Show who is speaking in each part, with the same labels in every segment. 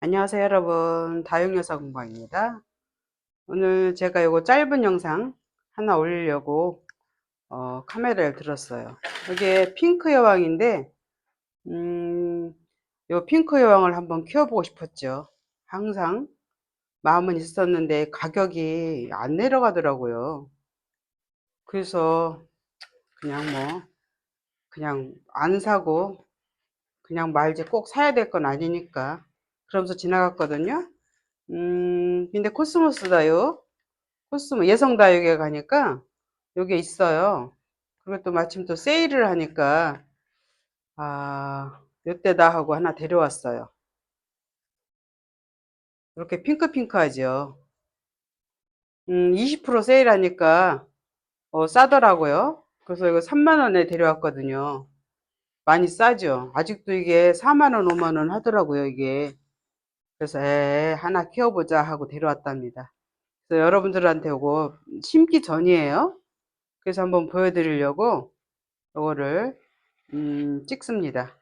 Speaker 1: 안녕하세요 여러분. 다육여사 공방입니다. 오늘 제가 이거 짧은 영상 하나 올리려고 어, 카메라를 들었어요. 이게 핑크 여왕인데 음, 요 핑크 여왕을 한번 키워보고 싶었죠. 항상 마음은 있었는데 가격이 안 내려가더라고요. 그래서 그냥 뭐 그냥 안 사고 그냥 말지 꼭 사야 될 건 아니니까 그러면서 지나갔거든요. 음, 근데 코스모스다요. 코스모 예성 다육에 가니까 여기 있어요. 그리고 또 마침 또 세일을 하니까 아, 요때다 하고 하나 데려왔어요. 이렇게 핑크핑크하죠. 음, 20% 세일하니까 어, 싸더라고요. 그래서 이거 3만원에 데려왔거든요. 많이 싸죠. 아직도 이게 4만원, 5만원 하더라고요, 이게. 그래서 에 하나 키워보자 하고 데려왔답니다. 그래서 여러분들한테 이거 심기 전이에요. 그래서 한번 보여드리려고 이거를 음, 찍습니다.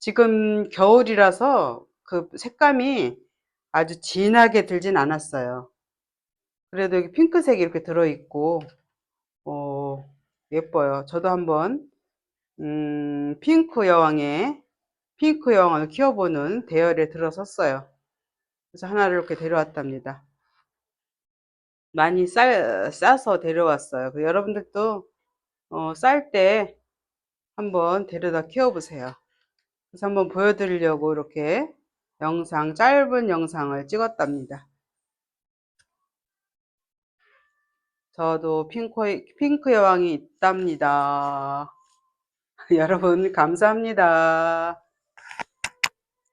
Speaker 1: 지금 겨울이라서 그 색감이 아주 진하게 들진 않았어요. 그래도 여기 핑크색이 이렇게 들어있고 어, 예뻐요. 저도 한번 음, 핑크 여왕의 핑크 여왕을 키워보는 대열에 들어섰어요. 그래서 하나를 이렇게 데려왔답니다. 많이 싸, 싸서 데려왔어요. 그 여러분들도 어, 쌀때 한번 데려다 키워보세요. 그래서 한번 보여드리려고 이렇게 영상, 짧은 영상을 찍었답니다. 저도 핑크, 핑크 여왕이 있답니다. 여러분, 감사합니다.